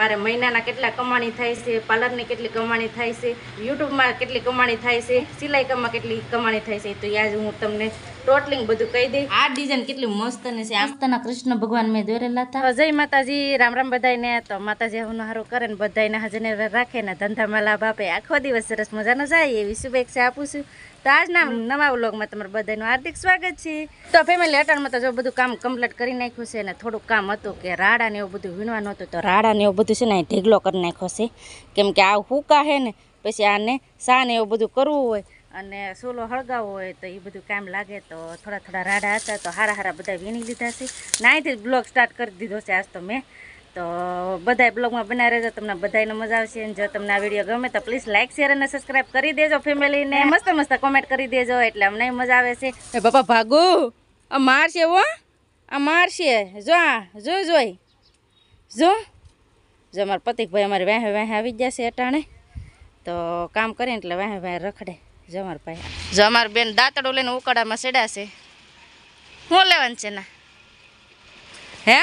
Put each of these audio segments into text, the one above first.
મારે મહિનાના કેટલા કમાણી થાય છે, પાર્લરની કેટલી કમાણી થાય છે, યુટ્યુબમાં કેટલી કમાણી થાય છે, સિલાઈ કામમાં કેટલી કમાણી થાય છે તો આજે હું તમને ટોટલિંગ બધું કહી દઈ આ ડિઝાઇન કેટલી મસ્ત ને છે. આસ્તાના કૃષ્ણ ભગવાન મેં દોરેલા હતા. જય માતાજી રામ રામ બધાને તો માતાજી હું હારો કરે ને બધાને હજને રાખે ને ધંધામાં લાભ આપે. આખો દિવસ સરસ મજાનો જાય એવી શુભેચ્છા આપું છું. તો આજના નવા વ્લોગમાં તમારું બધાનું હાર્દિક સ્વાગત છે. તો ફેમિલી અટાણમાં તો જો બધું કામ કમ્પ્લીટ કરી નાખ્યું છે ને થોડુંક કામ હતું કે રાડા ને એવું બધું વીણવાનું હતું તો રાડા ને એવું બધું છે ને અહીં ઢીગલો કરી નાખ્યો છે. કેમ કે આ હુકા છે ને પછી આને સા ને એવું બધું કરવું હોય. અને સોલો હળગાવવો હોય તો એ બધું કામ લાગે તો થોડા થોડા રાડા હતા તો હારા હારા બધા વીણી લીધા છે. નાહીથી બ્લોગ સ્ટાર્ટ કરી દીધો છે આજ તો મેં. તો બધાય બ્લોગમાં બનાવી રહેજો, તમને બધાને મજા આવશે. અને જો તમને આ વીડિયો ગમે તો પ્લીઝ લાઇક શેર અને સબસ્ક્રાઇબ કરી દેજો ફેમિલીને. મસ્ત મસ્ત કોમેન્ટ કરી દેજો એટલે અમને મજા આવે છે. એ બાપા ભાગુ. આ મારશે હો. આ મારશે. જો આ, જો જોઈ. જો. જો અમારા પતિકભાઈ અમારે વાહે વાહે આવી જશે અટાણે. તો કામ કરે ને એટલે વાહે વાહે રખડે. જો અમારા ભાઈ. જો અમારી બેન દાંતડું લઈને ઉકળામાં સેડાશે શું લેવાનું છે ના? હે?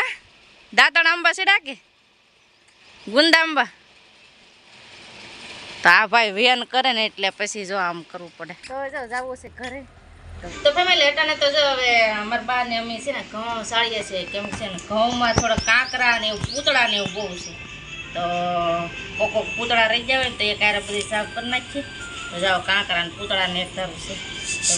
દાંતણ આંબા સેડા કે? ગુંદા આંબા? તો આ ભાઈ વેન કરે ને એટલે પછી જો આમ કરવું પડે. તો જો જવું છે ઘરે. તો ફેમિલી અટાણે તો જો હવે અમારા બા ને અમે છે ને ઘઉં સાળીએ છીએ. કેમ છે ને ઘઉંમાં થોડા કાંકરા ને એવું પૂતળા ને એવું બહુ છે. તો કોક પૂતળા રહી જાય ને તો એ કારે બધી સાફ કરી નાખીએ. જાઓ કાંકરા પૂતળા ને છે. તો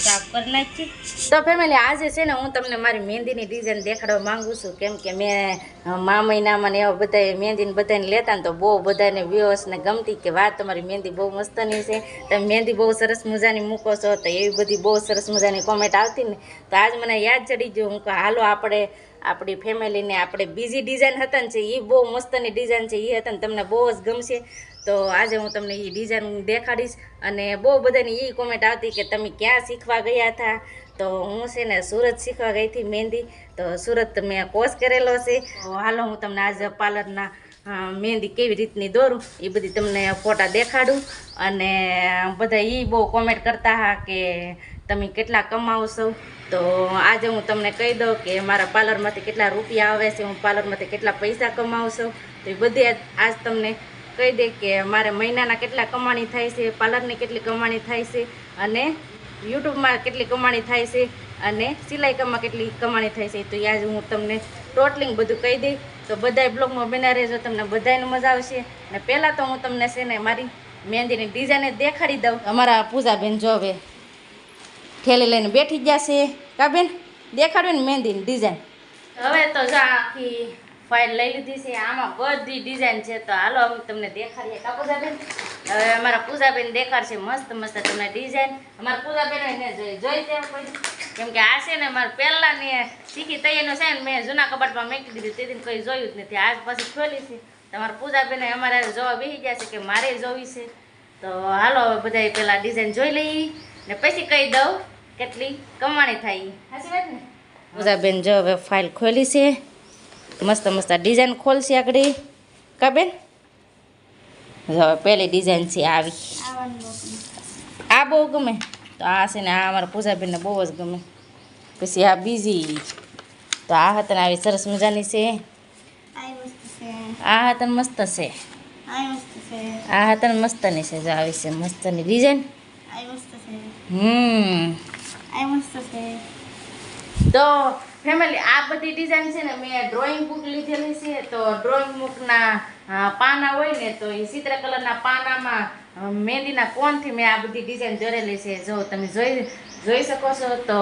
સાફ ફેમિલી આજે છે ને હું તમને મારી મહેંદીની ડિઝાઇન દેખાડવા માંગુ છું. કેમ કે મેં મા મહિનામાં ને એવા બધા મહેંદીને બધાને લેતા ને તો બહુ બધાને વ્યવસ ને ગમતી કે વાત તમારી મહેંદી બહુ મસ્તની છે. તમે મહેંદી બહુ સરસ મજાની મૂકો છો તો એવી બધી બહુ સરસ મજાની કોમેન્ટ આવતી ને. તો આજ મને યાદ ચડી ગયું. હું કે હાલો, આપણે આપણી ફેમિલીને આપણે બીજી ડિઝાઇન હતા ને છે એ બહુ મસ્તની ડિઝાઇન છે એ હતા ને તમને બહુ જ ગમશે. તો આજે હું તમને એ ડિઝાઇન દેખાડીશ અને બહુ બધાની એ કોમેન્ટ આવતી કે તમે ક્યાં શીખવા ગયા હતા. તો હું છે ને સુરત શીખવા ગઈ હતી મહેંદી. તો સુરત મેં કોર્સ કરેલો છે. તો હાલો હું તમને આજે પાર્લરના મહેંદી કેવી રીતની દોરું, એ બધી તમને ફોટા દેખાડું. અને બધા એ બહુ કોમેન્ટ કરતા હા કે તમે કેટલા કમાવો છો? તો આજે હું તમને કહી દઉં કે મારા પાર્લરમાંથી કેટલા રૂપિયા આવે છે, હું પાર્લરમાંથી કેટલા પૈસા કમાવું છું. તો એ બધી આજ તમને કહી દે કે મારે મહિનાના કેટલા કમાણી થાય છે, પાર્લરની કેટલી કમાણી થાય છે અને યુટ્યુબમાં કેટલી કમાણી થાય છે અને સિલાઈ કામમાં કેટલી કમાણી થાય છે. તો એ આજે હું તમને ટોટલિંગ બધું કહી દઈ. તો બધાય બ્લોગમાં બના રહેજો, તમને બધાને મજા આવશે. અને પહેલાં તો હું તમને છે ને મારી મહેંદીની ડિઝાઇન દેખાડી દઉં. અમારા પૂજાબેન જો ઠેલી લઈને બેઠી ગયા છે કા બેન? દેખાડ્યું ને મહેંદીની ડિઝાઇન હવે તો જો આખી ફાઇલ લઈ લીધી છે. આમાં બધી ડિઝાઇન છે તો હાલો, અમે તમને દેખાડીએ. કા પૂજાબેન? હવે અમારા પૂજાબેન દેખાડશે મસ્ત મસ્ત તમને ડિઝાઇન અમારા પૂજાબેન એને જોઈ જોઈ છે કોઈ. કેમ કે આ છે ને મારે પહેલાં ને શીખી તૈયારનું છે ને મેં જૂના કબાટમાં મૂકી દીધું. તેથી કંઈ જોયું જ નથી. આજ પછી ખોલી છે. તમારા પૂજાબેન અમારે જોવા બેસી ગયા છે કે મારે જોવી છે. તો હાલો, હવે બધા પહેલાં ડિઝાઇન જોઈ લઈએ. ને પછી કહી દઉં કેટલી? કમાણી થાય. સાચી વાત ને? પૂજાબેન જો હવે ફાઇલ ખોલી છે. મસ્ત મસ્ત ડિઝાઇન ખોલશે આગળ. કા બેન? જો હવે પહેલી ડિઝાઇન છે આવી. આ બહુ ગમે. તો આ છે ને આ અમારા પૂજાબેનને બહુ જ ગમે. પછી આ બીજી. તો આ હતા આવી સરસ મજાની છે. આ હતા ને મસ્ત છે. આ હતા ને મસ્તની છે. જો આવી છે મસ્તની ડિઝાઇન હમ. તો ફેમિલી આ બધી ડિઝાઇન છે ને મેં ડ્રોઈંગ બુક લીધેલી છે તો ડ્રોઈંગ બુકના પાના હોય ને તો એ ચિત્ર કલરના પાનામાં મહેંદીના કોનથી મેં આ બધી ડિઝાઇન દોરેલી છે. જો તમે જોઈ જોઈ શકો છો તો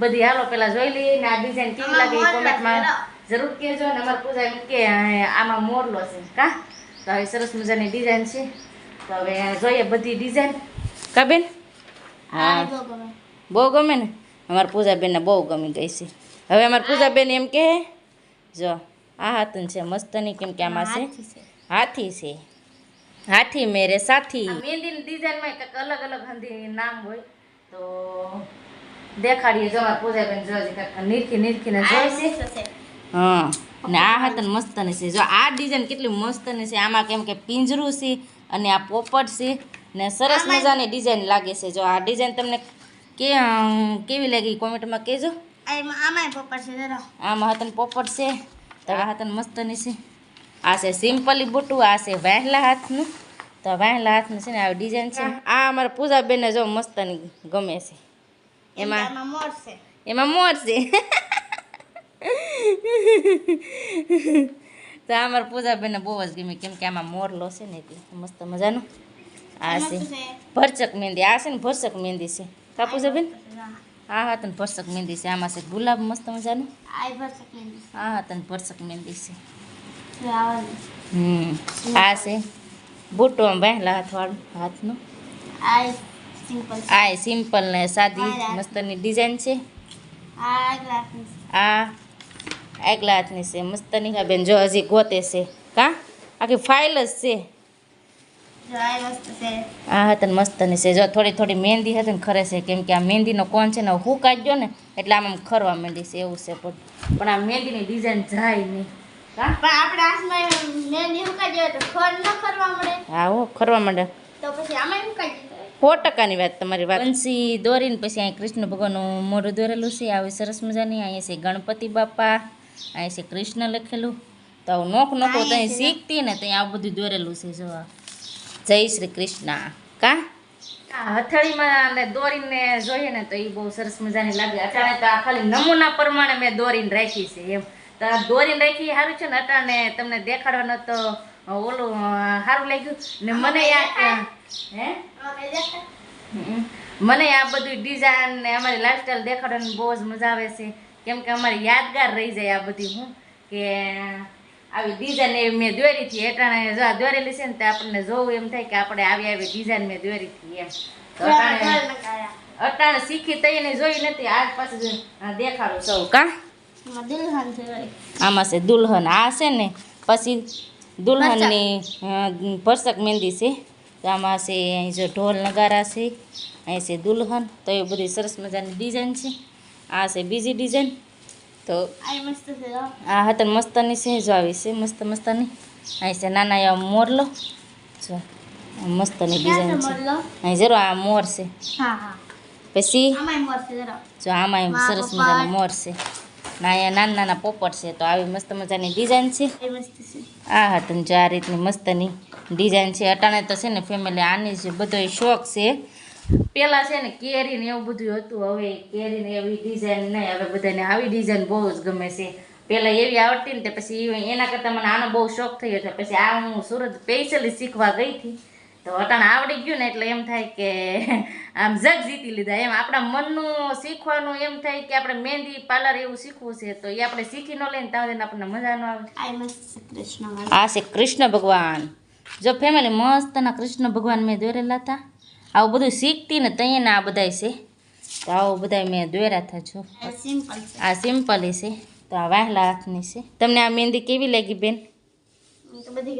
બધી હાલો પહેલાં જોઈ લઈએ ને આ ડિઝાઇન કેવી લાગે એ કોમેન્ટમાં જરૂર કહેજો ને અમારે પૂજા કે આમાં મોરલો છે કા? તો હવે સરસ મજાની ડિઝાઇન છે. તો હવે જોઈએ બધી ડિઝાઇન કાબેન? હા બહુ ગમે ને? અમારા પૂજાબેનને બહુ ગમી ગઈ છે. હવે અમારા પૂજાબેન એમ કે જો આ હાથન છે મસ્તની કેમ કે આમાં છે? હાથી છે. હાથી મેરે સાથી. મહેંદીની ડિઝાઇનમાં કંઈક અલગ અલગ હંધી નામ હોય તો દેખાડીએ જો અમારા પૂજાબેન જોજે કાંઈક નીરખી નીરખીને જોઈ છે. હા ને આ હાથન મસ્તની છે. જો આ ડિઝાઇન કેટલી મસ્તની છે. આમાં કેમ કે પિંજરું છે અને આ પોપટ છે ને સરસ મજાની ડિઝાઇન લાગે છે. જો આ ડિઝાઇન તમને કે કેવી લાગી કોમેન્ટમાં કહેજો. આમાંય પપ્પા છે આમાં હાથન પોપટ છે તો હાથન મસ્તની છે. આ છે સિમ્પલી બુટું આ છે વહેલા હાથનું. તો વહેલા હાથનું છે ને આવી ડિઝાઇન છે. આ અમારા પૂજાબેનને જો મસ્તની ગમે છે. એમાં એમાં મોર છે. તો અમારા પૂજાબેનને બહુ જ ગમે કેમ કે આમાં મોરલો છે ને મસ્ત મજાનું. આ છે ભરચક મહેંદી આ છે ને ભરચક મહેંદી છે. કા બેન? હા હા તને ભરસક મહેંદી છે. આમાં છે ગુલાબ મસ્ત મજાનું. હા હા તને ભરસક મહેંદી છે. હમ આ છે બુટો વહેલા હાથવાળું હાથનું. આ સિમ્પલ ને સાદી મસ્તની ડિઝાઇન છે. આ આગલા હાથની છે. મસ્તની. બેન જો હજી ગોતે છે. કા? આખી ફાઇલ જ છે. આ હતા મસ્તની છે. જો થોડી થોડી મહેંદી હતી ને ખરે છે. કેમ કે આ મહેંદીનો કોણ છે ને હું કાઢ્યો ને એટલે આમ આમ ખરવા માંડી છે એવું છે પણ પણ આ મહેંદીની ડિઝાઇન જાય નહીં. હા? હો ખરવા માંડે સો ટકાની વાત તમારી વાત. બંસી દોરીને પછી અહીં કૃષ્ણ ભગવાનનું મોઢું દોરેલું છે. આવી સરસ મજાની. અહીંયા છે ગણપતિ બાપા અહીંયા છે કૃષ્ણ લખેલું. તો નોખ નોખો ત્યાં શીખતી ને ત્યાં આવું બધું દોરેલું છે જો આ. જય શ્રી કૃષ્ણ. કા? હથેળીમાં ને દોરીને જોઈએ ને તો એ બહુ સરસ મજાની લાગે. અટાણે તો આ ખાલી નમૂના પ્રમાણે મેં દોરીને રાખી છે એમ. તો આ દોરીને રાખી સારું છે ને? અટાણે તમને દેખાડવાનું તો ઓલું સારું લાગ્યું. ને મને યાદ હે? મને આ બધું ડિઝાઇન ને અમારી લાઈફસ્ટાઈલ દેખાડવાની બહુ જ મજા આવે છે. કેમ કે અમારી યાદગાર રહી જાય આ બધી હું. કે આવી ડિઝાઇન એ મેં દોરી હતી એટાણે જો આ દોરેલી છે ને તો આપણને જોવું એમ થાય કે આપણે આવી આવી ડિઝાઇન મેં દોરી હતી એમ. અટાણે શીખી તઈને જોઈ નથી આજ પાસે દેખાડું સૌ કા? આમાં છે દુલ્હન. આ છે ને પછી દુલ્હનની ભરસક મહેંદી છે. તો આમાં છે અહીં જો ઢોલ નગારા છે અહીં છે દુલ્હન. તો એ બધી સરસ મજાની ડિઝાઇન છે. આ છે બીજી ડિઝાઇન તો આ હા હતા મસ્તની છે જો આવી છે મસ્ત મસ્તની. અહીં છે નાના એવા મોરલો જો મસ્તની ડિઝાઇન છે અહીં જરો આ મોર છે. પછી? મોર. જો આમાં સરસ. મજાનો મોર છે. ના અહીંયા નાના નાના પોપટ છે તો આવી મસ્ત મજાની ડિઝાઇન છે. છે. આ હા તને જો આ રીતની મસ્તની ડિઝાઇન છે. અટાણે તો છે ને ફેમિલી આની જ બધો શોખ છે. પેલા છે ને કેરી ને એવું બધું હતું હવે કેરી ને એવી ડિઝાઇન નહીં હવે બધાને આવી ડિઝાઇન બહુ જ ગમે છે. પેલા એવી આવડતી ને તે પછી એના કરતાં મને આનો બહુ શોખ થયો છે પછી આ હું સુરત સ્પેશિયલી શીખવા ગઈ હતી. તો અટાણે આવડી ગયું ને એટલે એમ થાય કે આમ જગ જીતી લીધા. એમ આપણા મનનું શીખવાનું એમ થાય કે આપણે મહેંદી પાર્લર એવું શીખવું છે તો એ આપણે શીખી ન લઈને ત્યાં આપણને મજા ન આવે. આ છે કૃષ્ણ આ છે કૃષ્ણ ભગવાન. જો ફેમિલી મસ્તના કૃષ્ણ ભગવાન મેં દોરેલા હતા. આવું બધું શીખતી ને ત્યાં આ બધાય છે. તો આવું બધા મેં દોર્યા હતા જો આ સિમ્પલ છે. તો આ વહેલા હાથની છે. તમને આ મહેંદી કેવી લાગી બેન? બધી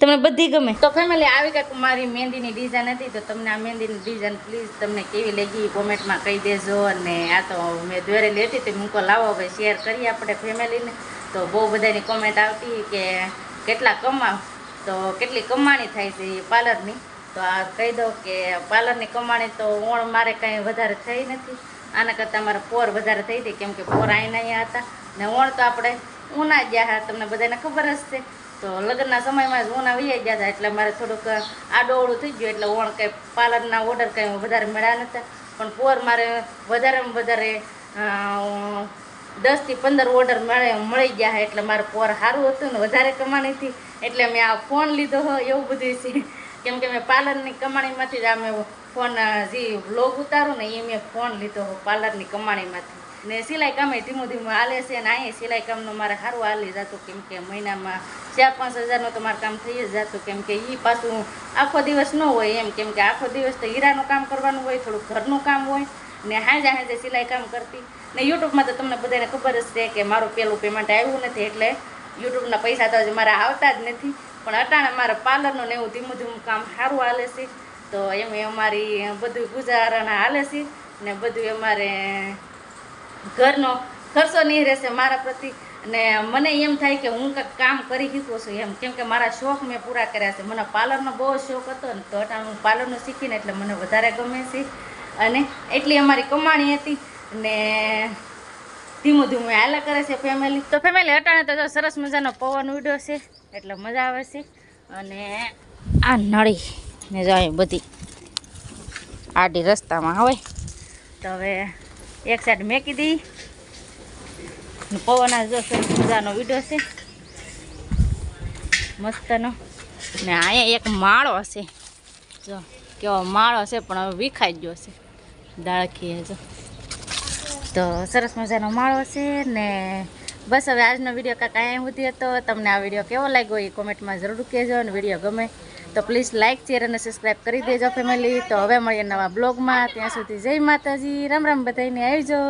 તમને બધી ગમે? તો ફેમિલી આવી કાંક મારી મહેંદીની ડિઝાઇન હતી તો તમને આ મહેંદીની ડિઝાઇન પ્લીઝ તમને કેવી લાગી કોમેન્ટમાં કહી દેજો અને આ તો મેં દોરેલી હતી તો મૂકો લાવો. હવે શેર કરીએ આપણે ફેમિલીને તો બહુ બધાની કોમેન્ટ આવતી કે કેટલા કમાવ તો કેટલી કમાણી થાય છે એ પાર્લરની તો આ કહી દો કે પાર્લરની કમાણી તો ઓણ મારે કાંઈ વધારે થઈ નથી. આના કરતાં મારે પોર વધારે થઈ હતી, કેમ કે પોર આઈને અહીંયા હતા. ને ઓણ તો આપણે ઊના ગયા હતા તમને બધાને ખબર જ છે. તો લગ્નના સમયમાં જ ઊના વહી ગયા હતા, એટલે મારે થોડુંક આડોવડું થઈ ગયું, એટલે ઓણ કંઈ પાર્લરના ઓર્ડર કંઈ વધારે મળ્યા નહોતા. પણ પોર મારે વધારેમાં વધારે દસથી પંદર ઓર્ડર મળે, મળી ગયા એટલે મારે પોર સારું હતું ને વધારે કમાણીથી એટલે મેં આ ફોન લીધો હોય એવું બધું છે. કેમ કે મેં પાર્લરની કમાણીમાંથી જ આ મેં ફોન જે વ્લોગ ઉતારું ને એ મેં ફોન લીધો પાર્લરની કમાણીમાંથી. ને સિલાઈ કામે ધીમું ધીમું હાલે છે અને અહીંયા સિલાઈ કામનું મારે સારું હાલી જતું કેમ કે મહિનામાં ચાર પાંચ હજારનું તો મારું કામ થઈ જ જતું કેમ કે એ પાછું આખો દિવસ ન હોય એમ કેમ કે આખો દિવસ તો હીરાનું કામ કરવાનું હોય થોડું ઘરનું કામ હોય ને હાંજે હાજે સિલાઈ કામ કરતી. ને યુટ્યુબમાં તો તમને બધાને ખબર જ છે કે મારું પેલું પેમેન્ટ આવ્યું નથી એટલે યુટ્યુબના પૈસા તો હજી મારા આવતા જ નથી. પણ અટાણે મારે પાર્લરનું ને એવું ધીમું ધીમું કામ સારું હાલે છે. તો એમ અમારી બધું ગુજારાના હાલે છે ને બધું અમારે ઘરનો ખર્ચો નહીં રહેશે મારા પ્રતિ. અને મને એમ થાય કે હું કંઈક કામ કરી શકું છું એમ. કેમ કે મારા શોખ મેં પૂરા કર્યા છે. મને પાર્લરનો બહુ શોખ હતો ને તો અટાણે હું પાર્લરનું શીખીને એટલે મને વધારે ગમે છે. અને એટલી અમારી કમાણી હતી ને ધીમું ધીમું હાલા કરે છે ફેમિલી તો ફેમિલી અટાણે તો સરસ મજાનો પવન ઉડ્યો છે. એટલે મજા આવે છે. અને આ નળી ને જાય બધી આડી રસ્તામાં હોય. તો હવે એક સાઈડ મેકી દઈ પવન આ જો મજાનો વીડિયો છે. મસ્તનો. ને અહીંયા એક માળો હશે. જો, કેવો માળો છે, પણ હવે વિખાઈ ગયો છે. દાળખીએ જો. તો સરસ મજાનો માળો છે ને બસ હવે આજનો વીડિયો કાંઈ અહીં સુધી હતો. તમને આ વીડિયો કેવો લાગ્યો એ કોમેન્ટમાં જરૂર કહેજો અને વીડિયો ગમે તો પ્લીઝ લાઇક શેર અને સબસ્ક્રાઈબ કરી દેજો ફેમિલી. તો હવે મળીએ નવા બ્લોગમાં. ત્યાં સુધી જય માતાજી. રામ રામ બધાને આવજો.